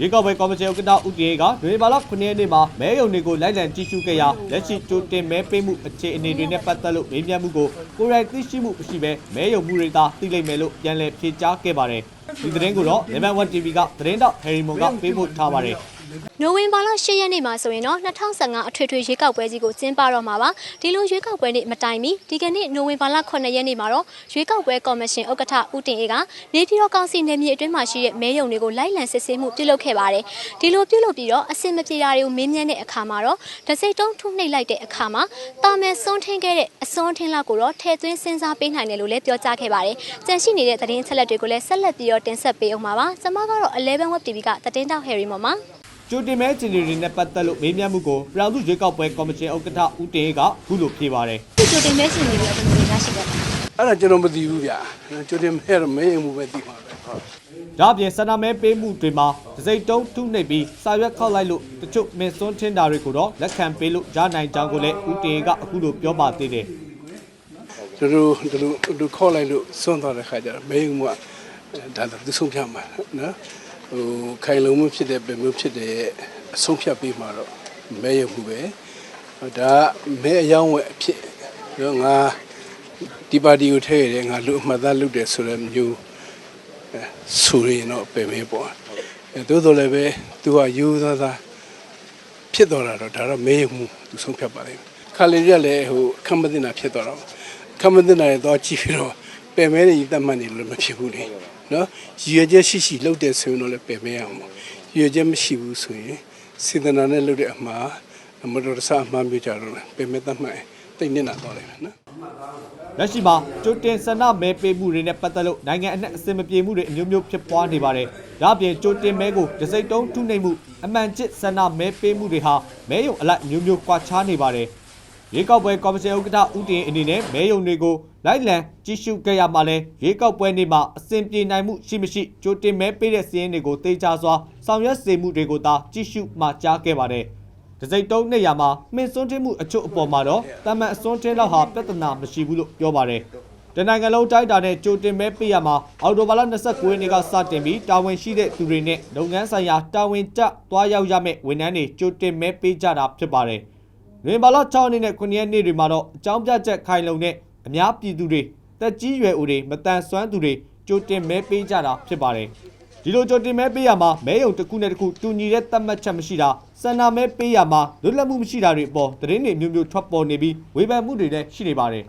ရေကောက်ပွဲကော်မရှင်ဥက္ကဋ္ဌဦးတေကဒွေဘာလ9ရက်နေ့မှာမဲယုံတွေကိုလိုက်လံကြည့်ရှုခဲ့ရာလက်ရှိကြိုတင်မဲပေးမှုအခြေအနေတွေနဲ့ပတ်သက်လို့မေးမြန်းမှုကိုကိုယ်တိုင်သိရှိမှုမရှိဘဲမဲယုံမှုတွေသာသိလိမ့်မယ်လို့ပြန်လည်ဖြေကြားခဲ့ပါတယ်ဒီသတင်းကိုတော့ Level 1 TV ကသတင်းတောက်ဟယ်ရီမွန်ကပေးပို့ထားပါတယ် နိုဝင်ဘာလ10ရက်နေ့မှာဆိုရင်တော့2015အထွေထွေရွေးကောက်ပွဲကြီးကိုကျင်းပတော့မှာပါဒီလိုရွေးကောက်ပွဲနေ့မတိုင်မီဒီကနေ့နိုဝင်ဘာလ9ရက်နေ့မှာတော့ရွေးကောက်ပွဲကော်မရှင်ဥက္ကဋ္ဌဦးတင်အေးကနေပြည်တော်ကောင်စီနယ်မြေအတွင်းမှာရှိတဲ့မဲယုံတွေကိုလိုက်လံစစ်ဆေးမှုပြုလုပ်ခဲ့ပါတယ်ဒီလိုပြုလုပ်ပြီးတော့အစင်မပြေတာတွေကိုမင်းမြန်းတဲ့အခါမှာတော့ဒစိတ်တုံးထုနှိပ်လိုက်တဲ့အခါမှာတာမဲစွန်းထင်းခဲ့တဲ့အစွန်းထင်းလောက်ကိုတော့ထည့်သွင်းစဉ်းစားပေးနိုင်တယ်လို့လည်းပြောကြားခဲ့ပါတယ်ကြန့်ရှိနေတဲ့သတင်းအချက်လက်တွေကိုလည်းဆက်လက်ပြီးတော့တင်ဆက်ပေးအောင်ပါပါကျွန်မကတော့11 web tv ကသတင်းတောက်ဟယ်ရီမော်မှာ ကြိုတင်မဲအခြေအနေတွေနဲ့ပတ်သက်လို့မေးမြန်းမှုကိုပြည်သူ့ရွေးကောက်ပွဲကော်မရှင်ဥက္ကဋ္ဌဦးတေကခုလိုဖြေပါတယ်ဒီကြိုတင်မဲရှင်တွေလည်းအတူတူရရှိတယ်အဲ့ဒါကျွန်တော်မသိဘူးဗျာကျွတ်တင်မဲတော့မဲရင်မှုပဲသိမှာပဲဟုတ်။ဒါ့အပြင်ဆန္ဒမဲပေးမှုတွေမှာဒစိတ်တုံးထုနှိပ်ပြီးစာရွက်ခောက်လိုက်လို့တချို့မင်းစွန်းထင်းတာတွေကိုတော့လက်ခံပေးလို့ရနိုင်ကြောင်းကိုလည်းဦးတေကအခုလိုပြောပါသေးတယ်သူတို့သူတို့သူတို့ခေါ်လိုက်လို့စွန့်သွားတဲ့ခါကျတော့မဲရင်မှုကဒါတော့သူဆုံးဖြတ်မှာနော် ဟိုခိုင်လုံမှုဖြစ်တဲ့ပဲမျိုးဖြစ်တဲ့အဆုံးဖြတ်ပေးမှာတော့မဲရင်မှုပဲဒါမဲအယောင်းဝယ်အဖြစ်တော့ငါဒီပါတီကိုထည့်ရတယ်ငါလူအမှတ်သားလုပ်တယ်ဆိုတဲ့မျိုးအဲဆိုရင်တော့ပဲမဲပေါ့အဲသို့တော်လည်းပဲသူကယူသားသားဖြစ်သွားတာတော့ဒါတော့မေးမှုသူဆုံးဖြတ်ပါလိမ့်မယ်ခါလေးရက်လည်းဟိုခမတင်တာဖြစ်သွားတော့ခမတင်တာလည်းတော့ကြည့်ပြီးတော့ ပယ်မဲတွေတတ်မှတ်နေလို့မဖြစ်ဘူးလေနော်ရည်ရွယ်ချက်ရှိရှိလုပ်တဲ့ဆိုရင်တော့လည်းပယ်မဲရအောင်ပေါ့ရည်ရွယ်ချက်မရှိဘူးဆိုရင်စေတနာနဲ့လုပ်တဲ့အမှားမတော်တဆအမှားမျိုးကြတော့ပယ်မဲတတ်မှတ်တိတ်နေတာတော့လိမ့်မယ်နော်။လက်ရှိမှာကြိုတင်ဆန္ဒမဲပေးမှုတွေနဲ့ပတ်သက်လို့နိုင်ငံအနှံ့အစင်မပြေမှုတွေအမျိုးမျိုးဖြစ်ပွားနေပါတယ်။ဒါ့အပြင်ကြိုတင်မဲကိုဒစိတ်တုံးထုနှိပ်မှုအမှန်ကျစ်ဆန္ဒမဲပေးမှုတွေဟာမဲယုံအလိုက်အမျိုးမျိုးကွာခြားနေပါတယ်။ရေကောက်ပွဲကော်မရှင်ဥက္ကဋ္ဌဦးတင်အနေနဲ့မဲယုံတွေကို လိုက်လံကြီးစုခဲ့ရမှာလဲရေကောက်ပွဲနေ့မှာအစဉ်ပြေနိုင်မှုရှိမရှိကြိုတင်မဲပေးတဲ့စီးရင်တွေကိုတေချာစွာဆောင်ရွက်စေမှုတွေကိုသာကြီးစုမှကြားခဲ့ပါတယ်။ဒစိတ်တုံးနေရာမှာမှင်စွန်းထင်းမှုအချို့အပေါ်မှာတော့တာမန်အစွန်းထင်းလောက်ဟာပြဿနာမရှိဘူးလို့ပြောပါတယ်။တနင်္ဂနွေလုံးတိုက်တာနဲ့ကြိုတင်မဲပေးရမှာအော်တိုဘာလ29ရက်နေ့ကစတင်ပြီးတာဝန်ရှိတဲ့သူတွေနဲ့လုပ်ငန်းဆိုင်ရာတာဝန်ကျသွားရောက်ရမယ့်ဝန်ထမ်းတွေကြိုတင်မဲပေးကြတာဖြစ်ပါတယ်။လွင်ဘာလ6ရက်နေ့နဲ့9ရက်နေ့တွေမှာတော့အကြောင်းပြချက်ခိုင်လုံတဲ့ အများပြည်သူတွေတက်ကြီးရွယ်ဦးတွေမတန်ဆွမ်းသူတွေကြိုတင်မဲပေးကြတာဖြစ်ပါတယ်။ဒီလိုကြိုတင်မဲပေးရမှာမဲယုံတစ်ခုနဲ့တစ်ခုတူညီတဲ့သတ်မှတ်ချက်မရှိတာစန္ဒမဲပေးရမှာလွတ်လပ်မှုမရှိတာတွေအပေါ်သတင်းတွေအမျိုးမျိုးထွက်ပေါ်နေပြီးဝေဖန်မှုတွေလည်းရှိနေပါတယ်